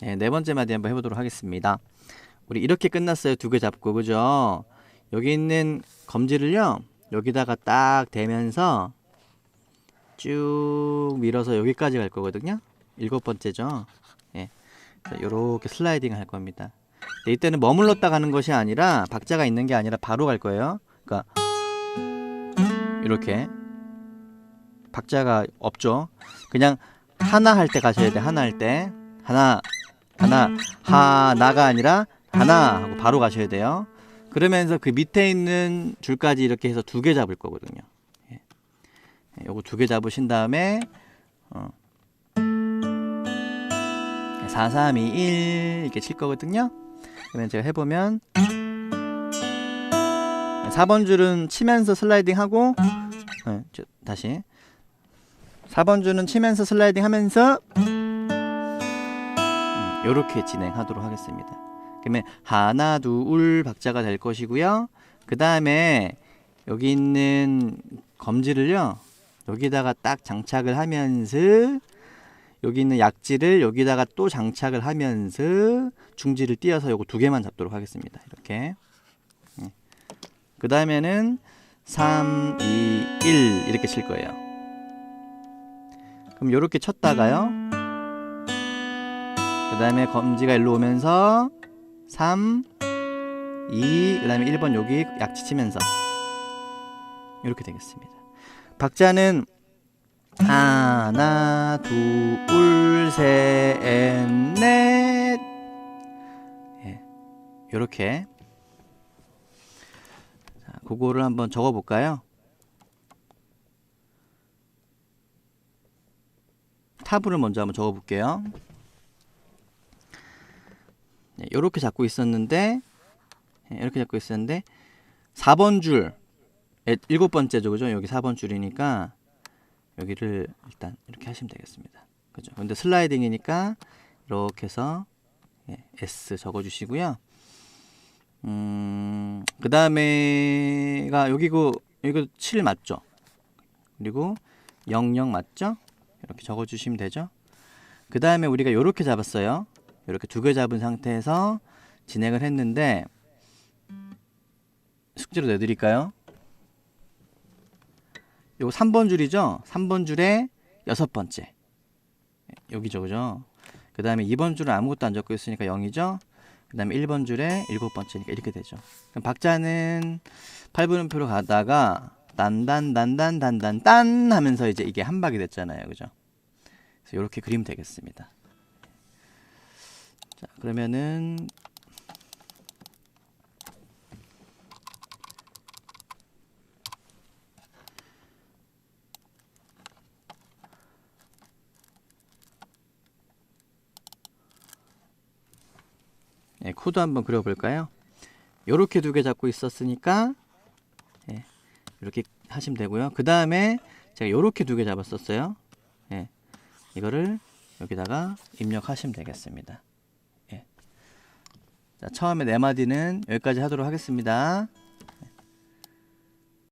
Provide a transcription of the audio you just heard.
네, 네 번째 마디 한번 해보도록 하겠습니다. 우리 이렇게 끝났어요. 두 개 잡고 그죠? 여기 있는 검지를요. 여기다가 딱 대면서 쭉 밀어서 여기까지 갈 거거든요. 일곱 번째죠. 예. 이렇게 슬라이딩 할 겁니다. 이때는 머물렀다 가는 것이 아니라 박자가 있는 게 아니라 바로 갈 거예요. 그러니까 이렇게 박자가 없죠. 그냥 하나 할 때 가셔야 돼. 하나 할 때. 하나 하나 하나가 아니라 하나 하고 바로 가셔야 돼요. 그러면서 그 밑에 있는 줄까지 이렇게 해서 두 개 잡을 거거든요. 예. 예, 요거 두 개 잡으신 다음에 어. 4, 3, 2, 1 이렇게 칠 거거든요. 그러면 제가 해보면 4번 줄은 치면서 슬라이딩 하고 어, 저, 다시 4번 줄은 치면서 슬라이딩 하면서 이렇게 진행하도록 하겠습니다. 그러면 하나 둘 박자가 될 것이고요. 그 다음에 여기 있는 검지를요 여기다가 딱 장착을 하면서 여기 있는 약지를 여기다가 또 장착을 하면서 중지를 띄어서 요거 두 개만 잡도록 하겠습니다. 이렇게. 그 다음에는 3, 2, 1 이렇게 칠 거예요. 그럼 요렇게 쳤다가요. 그 다음에 검지가 일로 오면서 3, 2, 그 다음에 1번 여기 약지 치면서 이렇게 되겠습니다. 박자는 하나, 둘, 셋, 넷. 예, 요렇게. 자, 그거를 한번 적어 볼까요? 타브를 먼저 한번 적어 볼게요. 네, 요렇게 잡고 있었는데, 예, 이렇게 잡고 있었는데, 4번 줄, 예, 일곱 번째죠, 그죠? 여기 4번 줄이니까, 여기를 일단 이렇게 하시면 되겠습니다. 그죠? 근데 슬라이딩이니까 이렇게 해서 예, S 적어 주시고요. 음, 그 다음에가 여기고 이거 7 맞죠? 그리고 00 맞죠? 이렇게 적어 주시면 되죠? 그 다음에 우리가 이렇게 잡았어요. 이렇게 두 개 잡은 상태에서 진행을 했는데 숙제로 내드릴까요? 요거 3번 줄이죠? 3번 줄에 여섯 번째. 여기죠, 그죠? 그 다음에 2번 줄은 아무것도 안 적고 있으니까 0이죠? 그 다음에 1번 줄에 일곱 번째니까 이렇게 되죠. 그럼 박자는 8분음표로 가다가 딴단, 단단, 단단, 딴 하면서 이제 이게 한 박이 됐잖아요. 그죠? 그래서 이렇게 그리면 되겠습니다. 자, 그러면은 네, 코드 한번 그려볼까요? 이렇게 두 개 잡고 있었으니까 예, 이렇게 하시면 되고요. 그 다음에 제가 이렇게 두 개 잡았었어요. 예, 이거를 여기다가 입력하시면 되겠습니다. 예. 자, 처음에 네 마디는 여기까지 하도록 하겠습니다.